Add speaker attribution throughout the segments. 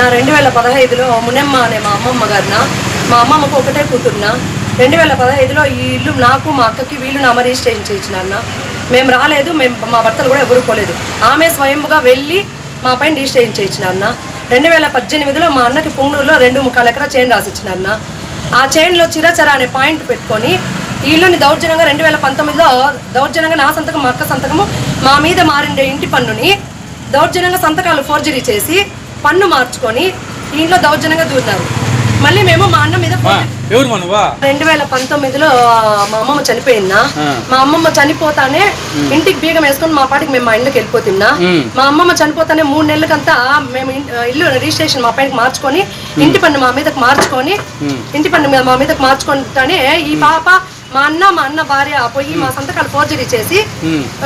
Speaker 1: నా రెండు వేల పదహైదులో మునెమ్మ అనే మా అమ్మమ్మ గారిన మా అమ్మమ్మకు ఒకటే కూతురున రెండు వేల పదహైదులో ఈ ఇల్లు నాకు మా అక్కకి వీళ్ళు నామ రిజిస్ట్రేషన్ చేయించినారన్న. మేము రాలేదు మేము మా భర్తలు కూడా ఎవరు పోలేదు. ఆమె స్వయంగా వెళ్ళి మా పైన రిజిస్ట్రేషన్ చేయించినారన్న. రెండు వేల పద్దెనిమిదిలో మా అన్నకి పుంగూరులో రెండు ముఖాల ఎకరా చైన్ రాసిచ్చినారన్న. ఆ చైన్లో చిరచర అనే పాయింట్ పెట్టుకొని ఈ ఇల్లుని దౌర్జన్యంగా రెండు వేల పంతొమ్మిదిలో దౌర్జన్యంగా నా సంతకం మా అక్క సంతకము మా మీద మారిండే ఇంటి పన్నుని దౌర్జన్యంగా సంతకాలు ఫోర్జరీ చేసి పన్ను మార్చుకొని ఇంట్లో దౌర్జన్యంగా దూరినారు. మళ్ళీ మేము మా అన్న మీద
Speaker 2: ఆ, ఎవరు మనవా
Speaker 1: రెండు వేల పంతొమ్మిదిలో మా అమ్మమ్మ చనిపోయిందా. మా అమ్మమ్మ చనిపోతానే ఇంటికి బీగం వేసుకొని మా పాటికి మేము మా ఇంట్లోకి వెళ్ళిపోతున్నా.
Speaker 2: మ్.
Speaker 1: అమ్మమ్మ చనిపోతానే మూడు నెలలకంతా మేము ఇల్లు రిజిస్ట్రేషన్ మా పైనకి మార్చుకొని ఇంటి పన్ను మా మీదకి మార్చుకొని ఇంటి పన్ను మా మీదకి మార్చుకుంటానే ఈ పాప మా అన్న మా అన్న భార్య పోయి మా సంతకాలు ఫోర్జరీ చేసి.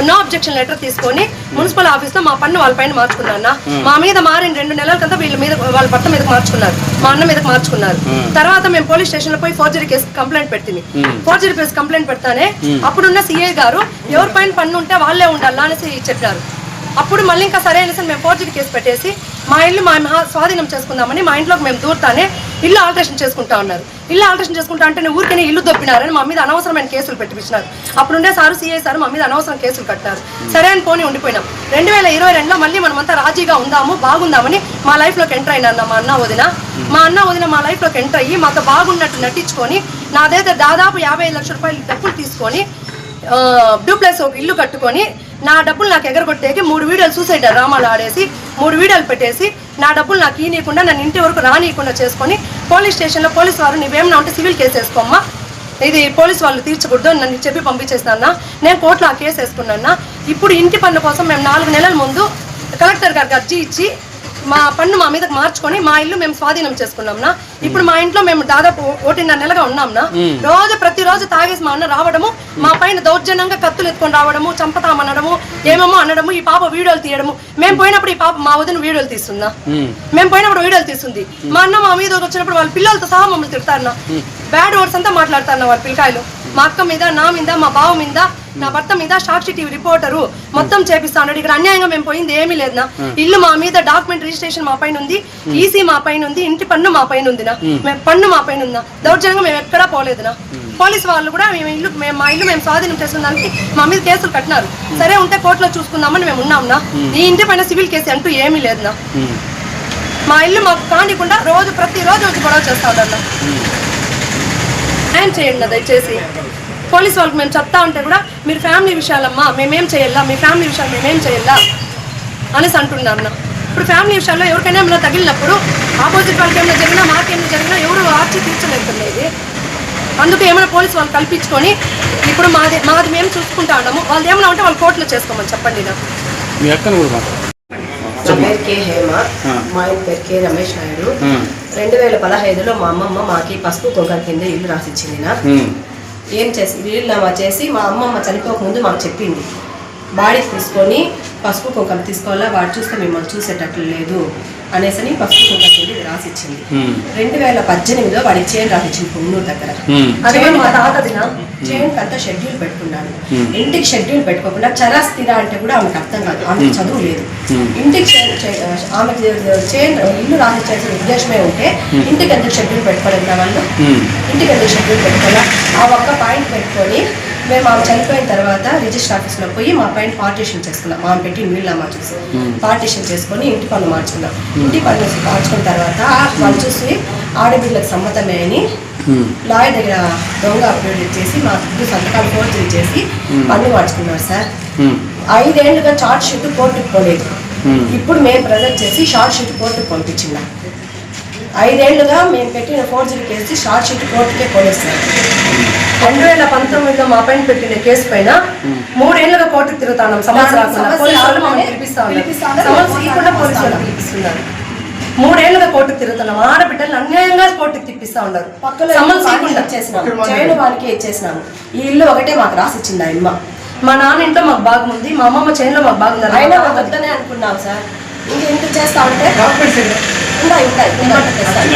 Speaker 1: నో అబ్జెక్షన్ లెటర్ తీసుకొని మున్సిపల్ ఆఫీస్లో మా పన్ను వాళ్ళ పైన మార్చుకున్నా మా మీద మారిన రెండు నెలలకంతా వీళ్ళ మీద వాళ్ళ భర్త మీదకి మార్చుకున్నారు. మా అన్న మీదకి మార్చుకున్నారు. తర్వాత మేము పోలీస్ స్టేషన్లో పోయి ఫోర్జరీ కేసు కంప్లైంట్ పెట్టింది. ఫోర్జరీ కేసు కంప్లైంట్ పెడతానే అప్పుడున్న సిఐ గారు ఎవరి పైన పన్ను ఉంటే వాళ్ళే ఉండాలి అనేసి చెప్పారు. అప్పుడు మళ్ళీ ఇంకా సరే అనేసి మేము ఫోర్జరీ కేసు పెట్టేసి మా ఇల్లు మా స్వాధీనం చేసుకుందామని మా ఇంట్లోకి మేము దూరతానే ఇల్లు ఆల్టరేషన్ చేసుకుంటా ఉన్నారు. ఇల్లు ఆల్టరేషన్ చేసుకుంటా అంటే ఊరికనే ఇల్లు దొబ్బినారని మా మీద అనవసరమైన కేసులు పెట్టించినారు అప్పుడుండే సారు సీఐ సార్ మా మీద అనవసరం కేసులు కట్టారు సరే అని పోనీ ఉండిపోయినాం. రెండు వేల ఇరవై రెండులో మళ్ళీ మనమంతా రాజీగా ఉందాము బాగుందామని మా లైఫ్లోకి ఎంటర్ అయినా మా అన్న వదిన. మా అన్న వదిన మా లైఫ్లోకి ఎంటర్ అయ్యి మాతో బాగున్నట్టు నటించుకొని నాదైతే దాదాపు యాభై లక్షల రూపాయలు డబ్బులు తీసుకొని డూప్లెక్స్ ఒక ఇల్లు కట్టుకొని నా డబ్బులు నాకు ఎగరగొట్టేకి మూడు వీడియోలు సూసైడ్ డ్రామాలు ఆడేసి మూడు వీడియోలు పెట్టేసి నా డబ్బులు నాకు ఈనీయకుండా నన్ను ఇంటి వరకు రానియకుండా చేసుకొని పోలీస్ స్టేషన్లో పోలీస్ వారు నువ్వేమన్నా ఉంటే సివిల్ కేసు వేసుకోమ్మా. ఇది పోలీస్ వాళ్ళు తీర్చకూడదు అని నన్ను చెప్పి పంపించేసినా నేను కోర్టులో ఆ కేసు వేసుకున్నా ఇప్పుడు ఇంటి పన్ను కోసం మేము నాలుగు నెలల ముందు కలెక్టర్ గారికి అర్జీ ఇచ్చి మా పన్ను మా మీదకి మార్చుకొని మా ఇల్లు మేము స్వాధీనం చేసుకున్నాంనా? ఇప్పుడు మా ఇంట్లో మేము దాదాపు ఒకటిన్నర నెలగా ఉన్నాంనా? రోజు ప్రతిరోజు తాగేసి మా అన్న రావడము మా పైన దౌర్జన్యంగా కత్తులు ఎత్తుకొని రావడము చంపతామనడము ఏమేమో అనడము ఈ పాప వీడియోలు తీయడము. మేము పోయినప్పుడు ఈ పాప మా వదిన వీడియోలు తీస్తుందా? మేము. పోయినప్పుడు వీడియోలు తీస్తుంది. మా అన్న మా మీద వచ్చినప్పుడు వాళ్ళ పిల్లలతో సహా మమ్మల్ని తిడతారన్న. బ్యాడ్ వర్డ్స్ అంతా మాట్లాడతారన్న వాళ్ళ పిల్లకాయలు. మా అక్క మీద నా మీద మా బావ మీద నా భర్త మీద సాక్షి టీవీ రిపోర్టరు మొత్తం చేపిస్తాడు ఇక్కడ అన్యాయంగా మేము పోయింది ఏమీ లేదునా. ఇల్లు మా మీద డాక్యుమెంట్ రిజిస్ట్రేషన్ మా పైన ఉంది ఈసీ మా పైన ఉంది ఇంటి పన్ను మా పైన ఉందినా. మేము. పన్ను మా పైన ఉందా? దౌర్జన్యంగా మేము ఎక్కడా పోలేదునా. పోలీస్ వాళ్ళు కూడా మేము ఇల్లు మేము మా ఇల్లు మేము స్వాధీనం చేసుకున్న దానికి మా మీద కేసులు కట్టినారు. సరే ఉంటే కోర్టులో చూసుకుందామని మేము ఉన్నాంనా. ఈ ఇంటి పైన సివిల్ కేసు అంటూ ఏమీ లేదునా. మా ఇల్లు మాకు కానికుండా రోజు ప్రతిరోజు వచ్చి గొడవ చేస్తా న్యాయం చేయండి దయచేసి. పోలీస్ వాళ్ళకి మేము చెప్తా ఉంటే కూడా మీరు ఫ్యామిలీ విషయాలమ్మా మేమేం చేయాలా? మీ ఫ్యామిలీ విషయాలు మేమేం చేయాలా? అనేసి అంటున్నారు నా ఇప్పుడు ఫ్యామిలీ విషయాల్లో ఎవరికైనా ఏమైనా తగిలినప్పుడు ఆపోజిట్ వాళ్ళకి ఏమైనా జరిగినా మాకేమైనా జరిగినా ఎవరు ఆర్చి తీర్చలేకపోయింది అందుకు ఏమైనా పోలీస్ వాళ్ళు కల్పించుకొని ఇప్పుడు మాది మాది మేము చూసుకుంటా ఉన్నాము. వాళ్ళు ఏమైనా ఉంటే వాళ్ళు కోర్టులో చేసుకోమని చెప్పండి నాకు.
Speaker 2: మీ అక్కను కూడా మాట
Speaker 3: నా పేరు కే. హేమ. మా ఆయన పేరు కే. రమేష్ నాయుడు. రెండు వేల పదహైదులో మా అమ్మమ్మ మాకి పసుపు కుంకర కింద ఇల్లు రాసిచ్చింది నా. ఏం చేసి వీళ్ళమ్మ చేసి మా అమ్మమ్మ చనిపోకముందు మాకు చెప్పింది. బాడీ తీసుకొని పసుపు కుంకం తీసుకోవాలా? వాడు చూస్తే మిమ్మల్ని చూసేటట్లు లేదు. కుంకం కింద ఇది రాసిచ్చింది.
Speaker 2: ఉమ్,
Speaker 3: రెండు వేల పద్దెనిమిదిలో వాడికి చైన్ రాసిచ్చింది పున్నూరు దగ్గర.
Speaker 1: అది మా తాతదినా
Speaker 3: చైన్ అంతా షెడ్యూల్ పెట్టుకున్నాను ఇంటికి షెడ్యూల్ పెట్టుకోకుండా చరాస్థిర అంటే కూడా ఆమెకు అర్థం కాదు. ఆమెకు చదువు లేదు. ఇంటికి ఆమెకి చైన్ ఇల్లు రాసిచ్చేసిన ఉద్దేశమే ఉంటే ఇంటికి ఎందుకు షెడ్యూల్ పెట్టుకోలేదు వాళ్ళు? ఇంటికి ఎందుకు షెడ్యూల్ పెట్టుకోవాలా? ఆ ఒక్క పాయింట్ పెట్టుకొని మేము ఆమె చనిపోయిన తర్వాత రిజిస్టర్ ఆఫీస్లో పోయి మా పైన పార్టీషన్ చేసుకున్నాం. ఆమె పెట్టి వీళ్ళమ్మ చూసి పార్టీషన్ చేసుకొని ఇంటి పన్ను మార్చుకున్నాం. ఇంటి పన్ను మార్చుకున్న తర్వాత వాళ్ళు చూసి ఆడబిడ్డలకు సమ్మతమే అని లాయర్ దగ్గర దొంగ అప్లోడ్ చేసి మా ఇద్దరు సంతకాలు ఫోర్జరీ చేసి పన్ను మార్చుకున్నారు సార్. ఐదేళ్ళుగా చార్ట్ షీట్ కోర్టుకు పోలేదు. ఇప్పుడు మేము ప్రజెంట్ చేసి షార్ట్ షీట్ కోర్టుకు పంపించినాం. ఐదేళ్ళుగా మేము పెట్టిన ఫోర్జరీ కేసు షార్ట్ షీట్ కోర్టుకే పోలేదు సార్
Speaker 1: రెండు వేల పంతొమ్మిదిలో మా పైన పెట్టిన కేసు పైన మూడేళ్ళుగా కోర్టుకు తిరుగుతాను సమస్య రాకుండా పోలీసు మమ్మల్ని పిలిపిస్తా ఉన్నారు. సమస్య ఇవ్వకుండా పోలీసు పిలిపిస్తున్నారు. మూడేళ్ళుగా కోర్టుకు తిరుగుతున్నాం. ఆడబిడ్డలు అన్యాయంగా కోర్టుకు తిప్పిస్తా ఉన్నారు. సమస్య ఇవ్వకుండా
Speaker 3: ఇచ్చేసినాము ఈ ఇల్లు ఒకటే మాకు రాసిచ్చింది ఆ అమ్మ.
Speaker 1: మా నాన్న ఇంట్లో మాకు బాగుంది. మా అమ్మమ్మ చైన్లో మాకు బాగుంది.
Speaker 3: అయినా వద్దనే అనుకున్నాం సార్. ఇంక ఇంత చేస్తా ఉంటే ఇంకా తెస్తాను.